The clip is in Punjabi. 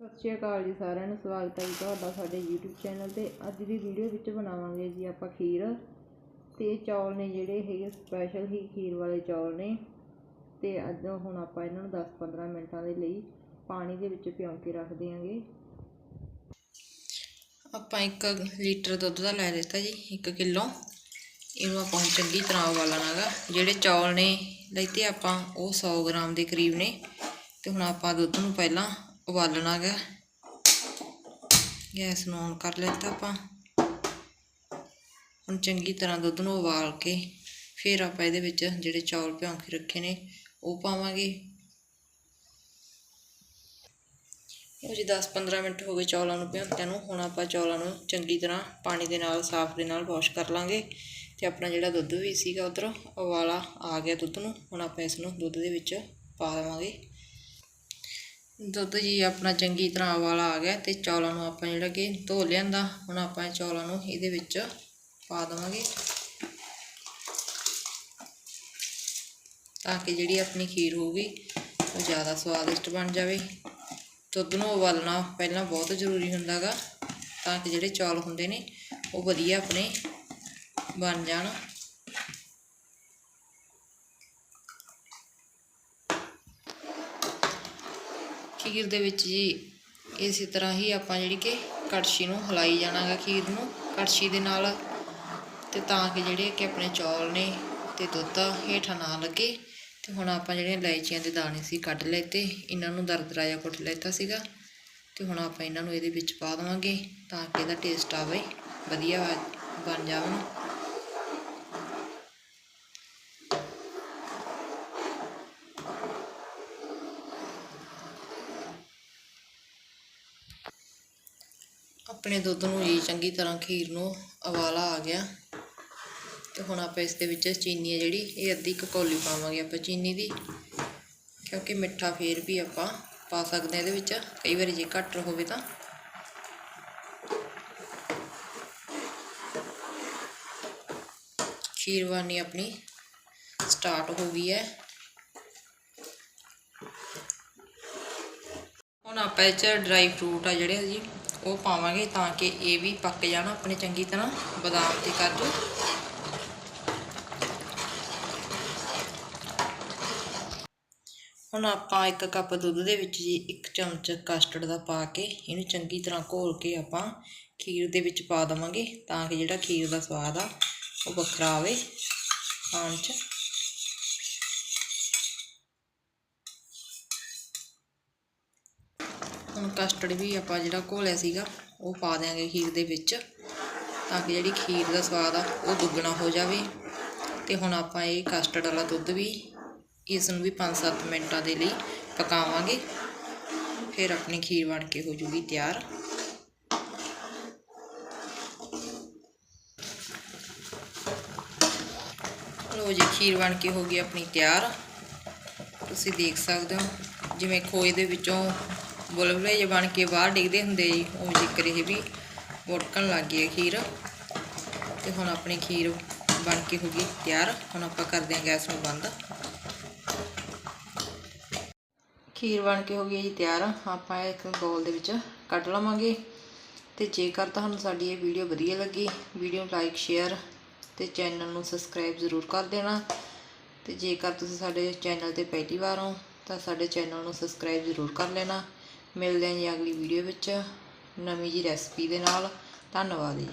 ਸਤਿ ਸ਼੍ਰੀ ਅਕਾਲ ਜੀ ਸਾਰਿਆਂ ਨੂੰ, ਸਵਾਗਤ ਹੈ ਜੀ ਤੁਹਾਡਾ ਸਾਡੇ YouTube ਚੈਨਲ ਤੇ। ਅੱਜ ਦੀ ਵੀਡੀਓ ਵਿੱਚ ਬਣਾਵਾਂਗੇ ਜੀ ਆਪਾਂ ਖੀਰ ਤੇ ਚੌਲ ਨੇ ਜਿਹੜੇ ਹੈਗੇ ਸਪੈਸ਼ਲ ਹੀ ਖੀਰ ਵਾਲੇ ਚੌਲ ਨੇ। ਤੇ ਅੱਜ ਹੁਣ ਆਪਾਂ ਇਹਨਾਂ ਨੂੰ 10-15 ਮਿੰਟਾਂ ਦੇ ਲਈ ਪਾਣੀ ਦੇ ਵਿੱਚ ਭਿਉਂ ਕੇ ਰੱਖ ਦਿਆਂਗੇ। ਆਪਾਂ 1 ਲੀਟਰ ਦੁੱਧ ਦਾ ਲੈ ਦਿੱਤਾ ਜੀ 1 ਕਿਲੋ। ਇਹਨੂੰ ਆਪਾਂ ਚੰਗੀ ਤਰ੍ਹਾਂ ਉਬਾਲਣਾਗਾ ਜਿਹੜੇ ਚੌਲ ਨੇ ਲੈਤੇ ਆਪਾਂ ਉਹ 100 ਗ੍ਰਾਮ ਦੇ ਕਰੀਬ ਨੇ। ਤੇ ਹੁਣ ਆਪਾਂ ਦੁੱਧ ਨੂੰ ਪਹਿਲਾਂ ਉਬਾਲਣਾ ਉਬਾਲਣਾਗਾ। ਗੈਸ ਨੂੰ ਔਨ ਕਰ ਲੈਂਦਾ ਆਪਾਂ। ਹੁਣ ਚੰਗੀ ਤਰ੍ਹਾਂ ਦੁੱਧ ਨੂੰ ਉਬਾਲ ਕੇ ਫਿਰ ਆਪਾਂ ਇਹਦੇ ਵਿੱਚ ਜਿਹੜੇ ਚੌਲ ਭਿਉਂ ਕੇ ਰੱਖੇ ਨੇ, ਉਹ ਪਾਵਾਂਗੇ। ਉਹ ਜੀ 10-15 ਮਿੰਟ ਹੋ ਗਏ ਚੌਲਾਂ ਨੂੰ ਭਿਉਂਤਿਆਂ ਨੂੰ। ਹੁਣ ਆਪਾਂ ਚੌਲਾਂ ਨੂੰ ਚੰਗੀ ਤਰ੍ਹਾਂ ਪਾਣੀ ਦੇ ਨਾਲ, ਸਾਫ਼ ਦੇ ਨਾਲ ਵਾਸ਼ ਕਰ ਲਾਂਗੇ। ਤੇ ਆਪਣਾ ਜਿਹੜਾ ਦੁੱਧ ਵੀ ਸੀਗਾ ਉਧਰ, ਉਬਾਲਾ ਆ ਗਿਆ ਦੁੱਧ ਨੂੰ। ਹੁਣ ਆਪਾਂ ਇਸ ਨੂੰ ਦੁੱਧ ਦੇ ਵਿੱਚ ਪਾ ਦੇਵਾਂਗੇ। ਦੁੱਧ ਜੀ ਆਪਣਾ ਚੰਗੀ ਤਰ੍ਹਾਂ ਉਬਾਲਾ ਆ ਗਿਆ ਤੇ ਚੌਲਾਂ ਨੂੰ ਆਪਾਂ ਜਿਹੜਾ ਕਿ ਧੋ ਲਿਆਂਦਾ। ਹੁਣ ਆਪਾਂ ਇਹ ਚੌਲਾਂ ਨੂੰ ਇਹਦੇ ਵਿੱਚ ਪਾ ਦੇਵਾਂਗੇ। ਤਾਂ ਕਿ ਜਿਹੜੀ ਆਪਣੀ ਖੀਰ ਹੋਊਗੀ, ਉਹ ਜ਼ਿਆਦਾ ਸਵਾਦਿਸ਼ਟ ਬਣ ਜਾਵੇ। ਦੁੱਧ ਨੂੰ ਉਬਾਲਣਾ ਪਹਿਲਾਂ ਬਹੁਤ ਜ਼ਰੂਰੀ ਹੁੰਦਾਗਾ, ਤਾਂ ਕਿ ਜਿਹੜੇ ਚੌਲ ਹੁੰਦੇ ਨੇ, ਉਹ ਵਧੀਆ ਆਪਣੇ ਬਣ ਜਾਣ। ਖੀਰ ਦੇ ਵਿੱਚ ਜੀ ਇਸੇ ਤਰ੍ਹਾਂ ਹੀ ਆਪਾਂ ਜਿਹੜੀ ਕਿ ਕੜਛੀ ਨੂੰ ਹਿਲਾਈ ਜਾਣਾਗਾ ਖੀਰ ਨੂੰ। ਕੜਛੀ ਦੇ ਨਾਲ ਤੇ ਤਾਂ ਕਿ ਜਿਹੜੇ ਕਿ ਆਪਣੇ ਚੌਲ ਨੇ ਤੇ ਦੁੱਧ ਹੇਠਾਂ ਨਾ ਲੱਗੇ। ਤੇ ਹੁਣ ਆਪਾਂ ਜਿਹੜੇ ਇਲਾਇਚੀਆਂ ਦੇ ਦਾਣੇ ਸੀ ਕੱਢ ਲਏ ਤੇ ਇਹਨਾਂ ਨੂੰ ਦਰਦਰਾ ਜਿਹਾ ਕੁੱਟ ਲੈਤਾ ਸੀਗਾ। ਤੇ ਹੁਣ ਆਪਾਂ ਇਹਨਾਂ ਨੂੰ ਇਹਦੇ ਵਿੱਚ ਪਾ ਦੇਵਾਂਗੇ ਤਾਂ ਕਿ ਇਹਦਾ ਟੇਸਟ ਆਵੇ, ਵਧੀਆ ਬਣ ਜਾਵਣ। ਆਪਣੇ ਦੁੱਧ ਨੂੰ ਜੀ ਚੰਗੀ ਤਰ੍ਹਾਂ ਖੀਰ ਨੂੰ ਉਬਾਲਾ ਆ ਗਿਆ। ਤੇ ਹੁਣ ਆਪਾਂ ਇਸ ਦੇ ਵਿੱਚ ਚੀਨੀ ਹੈ ਜਿਹੜੀ, ਇਹ ਅੱਧੀ ਕੁ ਕੌਲੀ ਪਾਵਾਂਗੇ ਆਪਾਂ ਚੀਨੀ ਦੀ। ਕਿਉਂਕਿ ਮਿੱਠਾ ਫੇਰ ਵੀ ਆਪਾਂ ਪਾ ਸਕਦੇ ਹਾਂ ਇਹਦੇ ਵਿੱਚ, ਕਈ ਵਾਰੀ ਜੇ ਘੱਟ ਹੋਵੇ ਤਾਂ। ਖੀਰ ਬਣਨੀ ਆਪਣੀ ਸਟਾਰਟ ਹੋ ਗਈ ਹੈ। ਹੁਣ ਆਪਾਂ ਇਹ 'ਚ ਡਰਾਈ ਫਰੂਟ ਆ ਜਿਹੜੇ ਜੀ ਉਹ ਪਾਵਾਂਗੇ ਤਾਂ ਕਿ ਇਹ ਵੀ ਪੱਕ ਜਾਣ, ਆਪਣੇ ਚੰਗੀ ਤਰ੍ਹਾਂ ਬਦਾਮ ਤੇ ਕਾਜੂ। ਹੁਣ ਆਪਾਂ ਇੱਕ ਕੱਪ ਦੁੱਧ ਦੇ ਵਿੱਚ ਜੀ, ਇੱਕ ਚਮਚ ਕਸਟਰਡ ਦਾ ਪਾ ਕੇ ਇਹਨੂੰ ਚੰਗੀ ਤਰ੍ਹਾਂ ਘੋਲ ਕੇ ਆਪਾਂ ਖੀਰ ਦੇ ਵਿੱਚ ਪਾ ਦੇਵਾਂਗੇ ਤਾਂ ਕਿ ਜਿਹੜਾ ਖੀਰ ਦਾ ਸਵਾਦ ਆ, ਉਹ ਵੱਖਰਾ ਆਵੇ ਖਾਣ 'ਚ। ਹੁਣ ਕਸਟਰਡ ਵੀ ਆਪਾਂ ਜਿਹੜਾ ਘੋਲਿਆ ਸੀਗਾ, ਉਹ ਪਾ ਦਿਆਂਗੇ ਖੀਰ ਦੇ ਵਿੱਚ, ਤਾਂ ਕਿ ਜਿਹੜੀ ਖੀਰ ਦਾ ਸਵਾਦ ਆ, ਉਹ ਦੁੱਗਣਾ ਹੋ ਜਾਵੇ। ਤੇ ਹੁਣ ਆਪਾਂ ਇਹ ਕਸਟਰਡ ਵਾਲਾ ਦੁੱਧ ਵੀ ਇਸ ਨੂੰ ਵੀ 5-7 ਮਿੰਟਾਂ ਦੇ ਲਈ ਪਕਾਵਾਂਗੇ। ਫਿਰ ਆਪਣੀ ਖੀਰ ਬਣ ਕੇ ਹੋ ਜੂਗੀ ਤਿਆਰ। ਲੋ ਜੀ, ਖੀਰ ਬਣ ਕੇ ਹੋ ਗਈ ਆਪਣੀ ਤਿਆਰ। ਤੁਸੀਂ ਦੇਖ ਸਕਦੇ ਹੋ, ਜਿਵੇਂ ਖੋਏ ਦੇ ਵਿੱਚੋਂ ਬੁਲਬੁਲੇ ਜੇ ਬਣ ਕੇ ਬਾਹਰ ਡਿੱਗਦੇ ਹੁੰਦੇ ਜੀ ਉਹ ਜ਼ਿਕਰ ਇਹ ਵੀ ਵੜਕਣ ਲੱਗ ਗਈ ਹੈ ਖੀਰ। ਤੇ ਹੁਣ ਆਪਣੀ ਖੀਰ ਬਣ ਕੇ ਹੋ ਗਈ ਤਿਆਰ। ਹੁਣ ਆਪਾਂ ਕਰਦੇ ਹਾਂ ਗੈਸ ਨੂੰ ਬੰਦ। ਖੀਰ ਬਣ ਕੇ ਹੋ ਗਈ ਹੈ ਜੀ ਤਿਆਰ। ਆਪਾਂ ਇੱਕ ਬੋਲ ਦੇ ਵਿੱਚ ਕੱਢ ਲਵਾਂਗੇ। ਤੇ ਜੇਕਰ ਤੁਹਾਨੂੰ ਸਾਡੀ ਇਹ ਵੀਡੀਓ ਵਧੀਆ ਲੱਗੀ, ਵੀਡੀਓ ਨੂੰ ਲਾਈਕ, ਸ਼ੇਅਰ ਤੇ ਚੈਨਲ ਨੂੰ ਸਬਸਕ੍ਰਾਈਬ ਜ਼ਰੂਰ ਕਰ ਦੇਣਾ। ਤੇ ਜੇਕਰ ਤੁਸੀਂ ਸਾਡੇ ਚੈਨਲ ਤੇ ਪਹਿਲੀ ਵਾਰ ਹੋ, ਤਾਂ ਸਾਡੇ ਚੈਨਲ ਨੂੰ ਸਬਸਕ੍ਰਾਈਬ ਜ਼ਰੂਰ ਕਰ ਲੈਣਾ। ਮਿਲਦੇ ਹਾਂ ਜੀ ਅਗਲੀ ਵੀਡੀਓ ਵਿੱਚ ਨਵੀਂ ਜੀ ਰੈਸਪੀ ਦੇ ਨਾਲ। ਧੰਨਵਾਦ ਜੀ।